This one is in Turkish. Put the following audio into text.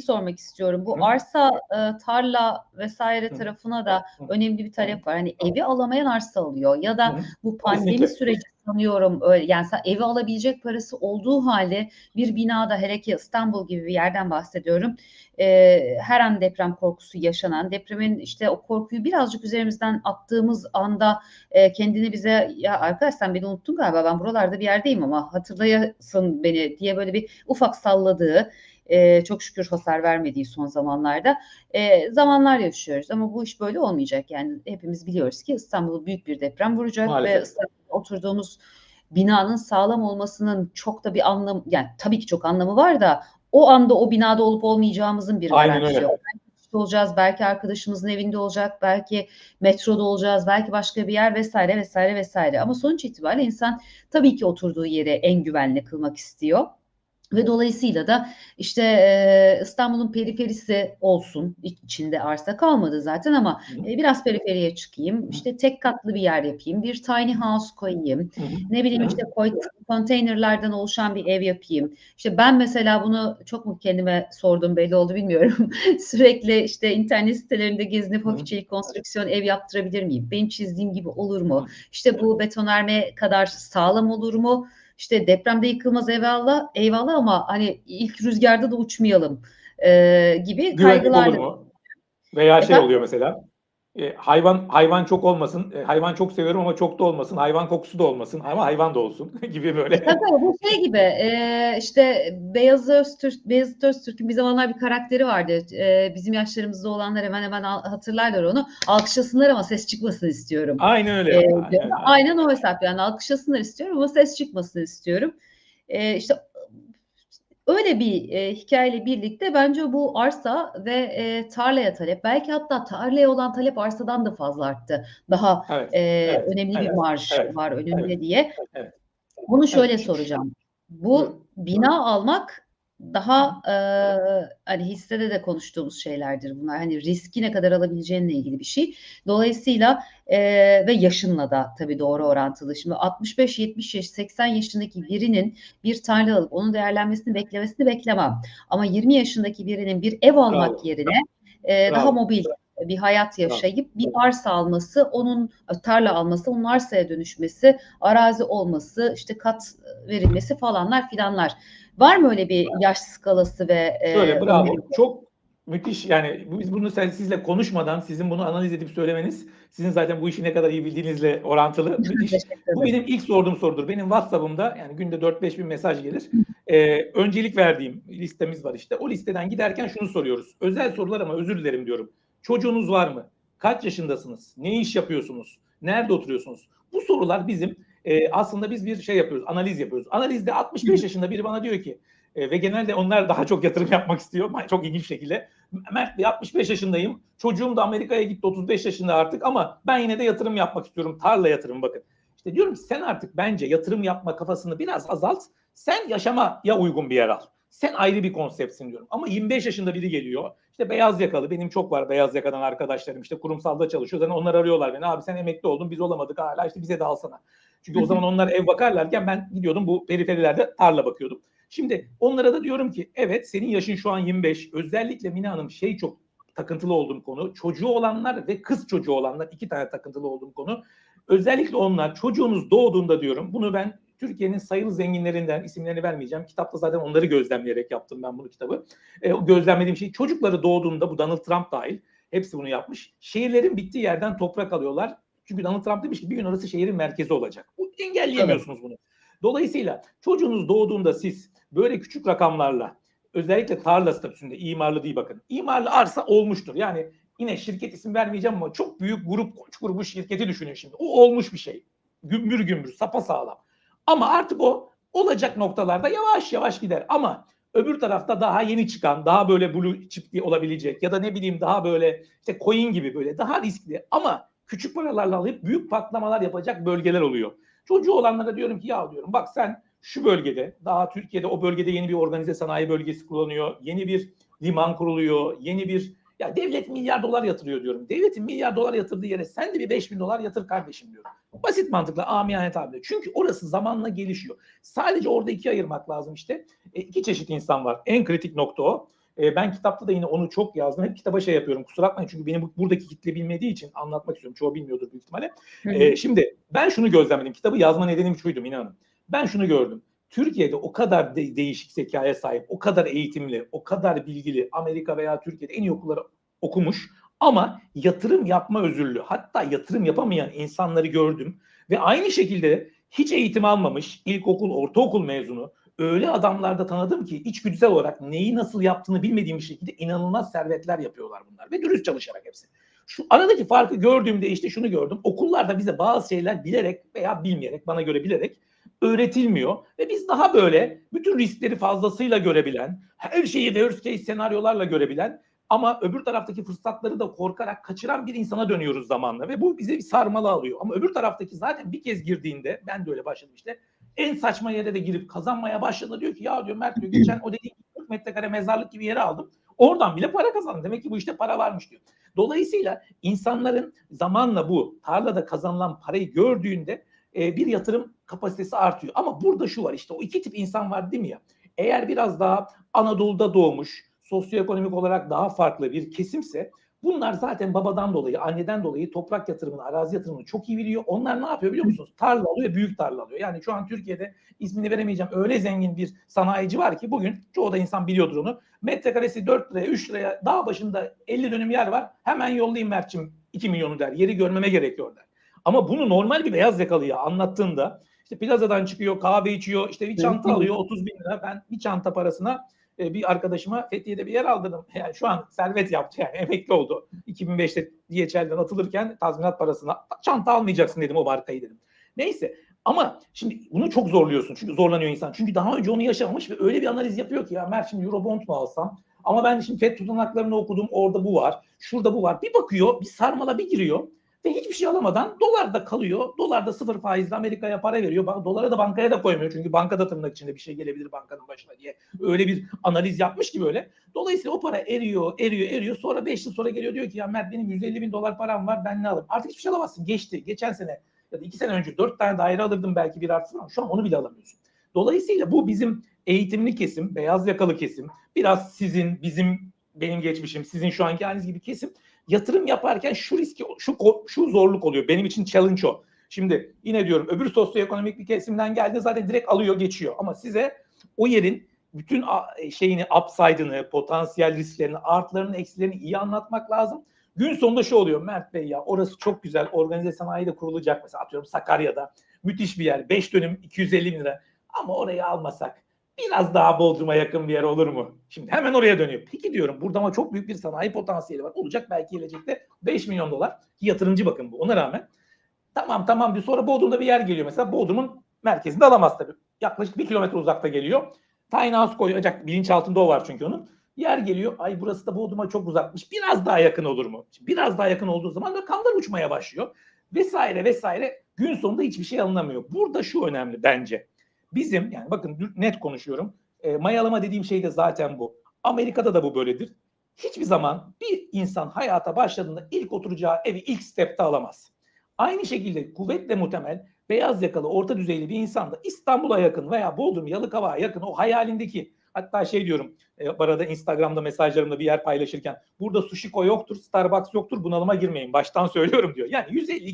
sormak istiyorum. Bu Hı. arsa, e, tarla vesaire Hı. tarafına da Hı. önemli bir talep var. Hani evi alamayan arsa alıyor ya da Hı. bu pandemi Kesinlikle. süreci sanıyorum öyle yani evi alabilecek parası olduğu halde bir binada hele ki İstanbul gibi bir yerden bahsediyorum. e, her an deprem korkusu yaşanan, depremin işte o korkuyu birazcık üzerimizden attığımız anda e, kendini bize ya arkadaş sen beni unuttun galiba ben buralarda bir yerdeyim ama hatırlayasın beni diye böyle bir ufak salladığı e, çok şükür hasar vermediği son zamanlarda e, zamanlar yaşıyoruz. Ama bu iş böyle olmayacak. Yani hepimiz biliyoruz ki İstanbul'u büyük bir deprem vuracak Maalesef. ve İstanbul'da oturduğumuz binanın sağlam olmasının çok da bir anlamı yani tabii ki çok anlamı var da o anda o binada olup olmayacağımızın bir garantisi yok. Belki olacağız, belki arkadaşımızın evinde olacak, belki metroda olacağız, belki başka bir yer vesaire vesaire vesaire. Ama sonuç itibariyle insan tabii ki oturduğu yeri en güvenli kılmak istiyor. Ve dolayısıyla da işte e, İstanbul'un periferisi olsun içinde arsa kalmadı zaten ama e, biraz periferiye çıkayım işte tek katlı bir yer yapayım bir tiny house koyayım ne bileyim işte konteynerlerden oluşan bir ev yapayım. İşte ben mesela bunu çok mu kendime sordum belli oldu bilmiyorum. Sürekli işte internet sitelerinde gezinip hafifçe konstrüksiyon ev yaptırabilir miyim? Benim çizdiğim gibi olur mu? İşte bu betonarme kadar sağlam olur mu işte depremde yıkılmaz eyvallah, eyvallah ama hani ilk rüzgarda da uçmayalım e, gibi Güvenlik kaygılarla. olur mu? Veya şey Efendim? oluyor mesela. E, hayvan hayvan çok olmasın. e, hayvan çok seviyorum ama çok da olmasın. Hayvan kokusu da olmasın ama hayvan da olsun gibi böyle. Tabii bu şey gibi e, işte Beyaz Öztürk, Beyazıt Öztürk'ün bir zamanlar bir karakteri vardı. E, bizim yaşlarımızda olanlar hemen hemen hatırlarlar onu. Alkışlasınlar ama ses çıkmasın istiyorum. Aynen öyle. E, Aynen, öyle. aynen o hesap yani alkışlasınlar istiyorum ama ses çıkmasın istiyorum. E, işte öyle bir e, hikayeyle birlikte bence bu arsa ve e, tarlaya talep belki hatta tarlaya olan talep arsadan da fazla arttı. Daha Evet. e, evet, önemli bir evet, marj evet, var önünde evet, diye. evet. Bunu şöyle Evet. soracağım. Bu bina almak daha e, hani hissede de konuştuğumuz şeylerdir bunlar. Hani riski ne kadar alabileceğinle ilgili bir şey. Dolayısıyla e, ve yaşınla da tabii doğru orantılı. Şimdi 65, 70 yaş, 80 yaşındaki birinin bir tarla alıp onun değerlenmesini beklemesini beklemem. Ama 20 yaşındaki birinin bir ev almak Bravo. yerine e, daha mobil bir hayat yaşayıp bir arsa alması, onun tarla alması, onun arsaya dönüşmesi, arazi olması, işte kat verilmesi falanlar filanlar. Var mı öyle bir yaş skalası ve e, Şöyle bravo. öneri? Çok müthiş yani biz bunu sen sizle konuşmadan sizin bunu analiz edip söylemeniz sizin zaten bu işi ne kadar iyi bildiğinizle orantılı. Müthiş. Bu benim ilk sorduğum sorudur. Benim WhatsApp'ımda yani günde 4-5 bin mesaj gelir. Ee, öncelik verdiğim listemiz var işte. O listeden giderken şunu soruyoruz. Özel sorular ama özür dilerim diyorum. Çocuğunuz var mı? Kaç yaşındasınız? Ne iş yapıyorsunuz? Nerede oturuyorsunuz? Bu sorular bizim e, aslında biz bir şey yapıyoruz, analiz yapıyoruz. Analizde 65 yaşında biri bana diyor ki e, ve genelde onlar daha çok yatırım yapmak istiyor. Çok ilginç şekilde. Mert Bey 65 yaşındayım. Çocuğum da Amerika'ya gitti 35 yaşında artık ama ben yine de yatırım yapmak istiyorum. Tarla yatırım bakın. İşte diyorum ki sen artık bence yatırım yapma kafasını biraz azalt. Sen yaşamaya uygun bir yer al. Sen ayrı bir konseptsin diyorum. Ama 25 yaşında biri geliyor. İşte beyaz yakalı. Benim çok var beyaz yakadan arkadaşlarım. İşte kurumsalda çalışıyor. Zaten onlar arıyorlar beni. Abi sen emekli oldun biz olamadık hala. İşte bize de alsana. Çünkü o zaman onlar ev bakarlarken ben gidiyordum bu periferilerde tarla bakıyordum. Şimdi onlara da diyorum ki evet senin yaşın şu an 25. Özellikle Mine Hanım şey çok takıntılı olduğum konu. Çocuğu olanlar ve kız çocuğu olanlar iki tane takıntılı olduğum konu. Özellikle onlar çocuğunuz doğduğunda diyorum. Bunu ben Türkiye'nin sayılı zenginlerinden isimlerini vermeyeceğim. Kitapta zaten onları gözlemleyerek yaptım ben bunu kitabı. E, gözlemlediğim şey çocukları doğduğunda bu Donald Trump dahil hepsi bunu yapmış. Şehirlerin bittiği yerden toprak alıyorlar. Çünkü Donald Trump demiş ki bir gün orası şehrin merkezi olacak. Bu, engelleyemiyorsunuz bunu. Dolayısıyla çocuğunuz doğduğunda siz böyle küçük rakamlarla özellikle tarla statüsünde imarlı değil bakın. İmarlı arsa olmuştur. Yani yine şirket isim vermeyeceğim ama çok büyük grup koç grubu şirketi düşünün şimdi. O olmuş bir şey. Gümbür gümbür sapa sağlam. Ama artık o olacak noktalarda yavaş yavaş gider. Ama öbür tarafta daha yeni çıkan, daha böyle blue chip olabilecek ya da ne bileyim daha böyle işte coin gibi böyle daha riskli ama küçük paralarla alıp büyük patlamalar yapacak bölgeler oluyor. Çocuğu olanlara diyorum ki ya diyorum bak sen şu bölgede daha Türkiye'de o bölgede yeni bir organize sanayi bölgesi kullanıyor. Yeni bir liman kuruluyor. Yeni bir ya devlet milyar dolar yatırıyor diyorum. Devletin milyar dolar yatırdığı yere sen de bir 5 bin dolar yatır kardeşim diyorum. Basit mantıkla amiyane tabirle. Çünkü orası zamanla gelişiyor. Sadece orada ikiye ayırmak lazım işte. E, iki çeşit insan var. En kritik nokta o. E, ben kitapta da yine onu çok yazdım. Hep kitaba şey yapıyorum. Kusura bakmayın çünkü benim bu- buradaki kitle bilmediği için anlatmak istiyorum. Çoğu bilmiyordur büyük ihtimalle. E, şimdi ben şunu gözlemledim. Kitabı yazma nedenim şuydu Mina Hanım. Ben şunu gördüm. Türkiye'de o kadar de- değişik zekaya sahip, o kadar eğitimli, o kadar bilgili Amerika veya Türkiye'de en iyi okulları okumuş ama yatırım yapma özürlü hatta yatırım yapamayan insanları gördüm ve aynı şekilde hiç eğitim almamış ilkokul, ortaokul mezunu öyle adamlar da tanıdım ki içgüdüsel olarak neyi nasıl yaptığını bilmediğim bir şekilde inanılmaz servetler yapıyorlar bunlar ve dürüst çalışarak hepsi. Şu aradaki farkı gördüğümde işte şunu gördüm. Okullarda bize bazı şeyler bilerek veya bilmeyerek bana göre bilerek öğretilmiyor ve biz daha böyle bütün riskleri fazlasıyla görebilen, her şeyi worst case senaryolarla görebilen ama öbür taraftaki fırsatları da korkarak kaçıran bir insana dönüyoruz zamanla ve bu bize bir sarmalı alıyor. Ama öbür taraftaki zaten bir kez girdiğinde ben de öyle başladım işte en saçma yere de girip kazanmaya başladı diyor ki ya diyor Mert diyor geçen o dediğin 40 metrekare mezarlık gibi yere aldım. Oradan bile para kazandım. Demek ki bu işte para varmış diyor. Dolayısıyla insanların zamanla bu tarlada kazanılan parayı gördüğünde e, bir yatırım kapasitesi artıyor. Ama burada şu var işte o iki tip insan var değil mi ya? Eğer biraz daha Anadolu'da doğmuş, sosyoekonomik olarak daha farklı bir kesimse bunlar zaten babadan dolayı, anneden dolayı toprak yatırımını, arazi yatırımını çok iyi biliyor. Onlar ne yapıyor biliyor musunuz? Tarla alıyor büyük tarla alıyor. Yani şu an Türkiye'de ismini veremeyeceğim öyle zengin bir sanayici var ki bugün çoğu da insan biliyordur onu. Metrekaresi 4 liraya, 3 liraya dağ başında 50 dönüm yer var. Hemen yollayayım Mert'cim 2 milyonu der. Yeri görmeme gerekiyor der. Ama bunu normal bir beyaz yakalıya anlattığında işte plazadan çıkıyor, kahve içiyor, işte bir çanta alıyor 30 bin lira. Ben bir çanta parasına e, bir arkadaşıma Fethiye'de bir yer aldırdım. Yani şu an servet yaptı yani emekli oldu. 2005'te DHL'den atılırken tazminat parasına çanta almayacaksın dedim o markayı dedim. Neyse ama şimdi bunu çok zorluyorsun çünkü zorlanıyor insan. Çünkü daha önce onu yaşamamış ve öyle bir analiz yapıyor ki ya Mert şimdi Eurobond mu alsam? Ama ben şimdi FED tutanaklarını okudum orada bu var, şurada bu var. Bir bakıyor bir sarmala bir giriyor ve hiçbir şey alamadan dolarda kalıyor. Dolarda sıfır faizle Amerika'ya para veriyor. Bak, Dolara da bankaya da koymuyor. Çünkü bankada tırnak içinde bir şey gelebilir bankanın başına diye. Öyle bir analiz yapmış ki böyle. Dolayısıyla o para eriyor, eriyor, eriyor. Sonra 5 yıl sonra geliyor diyor ki ya Mert benim 150 bin dolar param var ben ne alırım? Artık hiçbir şey alamazsın. Geçti. Geçen sene ya da 2 sene önce 4 tane daire alırdım belki bir artı ama şu an onu bile alamıyorsun. Dolayısıyla bu bizim eğitimli kesim, beyaz yakalı kesim, biraz sizin, bizim, benim geçmişim, sizin şu anki haliniz gibi kesim yatırım yaparken şu riski, şu şu zorluk oluyor. Benim için challenge o. Şimdi yine diyorum öbür sosyoekonomik bir kesimden geldiğinde zaten direkt alıyor geçiyor. Ama size o yerin bütün şeyini, upside'ını, potansiyel risklerini, artılarını, eksilerini iyi anlatmak lazım. Gün sonunda şu oluyor Mert Bey ya orası çok güzel organize sanayi de kurulacak mesela atıyorum Sakarya'da müthiş bir yer 5 dönüm 250 bin lira ama orayı almasak biraz daha Bodrum'a yakın bir yer olur mu? Şimdi hemen oraya dönüyor. Peki diyorum burada ama çok büyük bir sanayi potansiyeli var. Olacak belki gelecekte 5 milyon dolar. Yatırımcı bakın bu ona rağmen. Tamam tamam bir sonra Bodrum'da bir yer geliyor mesela. Bodrum'un merkezinde alamaz tabii. Yaklaşık bir kilometre uzakta geliyor. Tiny house koyacak bilinçaltında o var çünkü onun. Yer geliyor. Ay burası da Bodrum'a çok uzakmış. Biraz daha yakın olur mu? Biraz daha yakın olduğu zaman rakamlar uçmaya başlıyor. Vesaire vesaire. Gün sonunda hiçbir şey alınamıyor. Burada şu önemli bence. Bizim yani bakın net konuşuyorum. E, mayalama dediğim şey de zaten bu. Amerika'da da bu böyledir. Hiçbir zaman bir insan hayata başladığında ilk oturacağı evi ilk stepte alamaz. Aynı şekilde kuvvetle muhtemel beyaz yakalı orta düzeyli bir insan da İstanbul'a yakın veya Bodrum, Yalıkavak'a yakın o hayalindeki hatta şey diyorum e, arada Instagram'da mesajlarımda bir yer paylaşırken burada Sushiko yoktur, Starbucks yoktur bunalıma girmeyin baştan söylüyorum diyor. Yani 150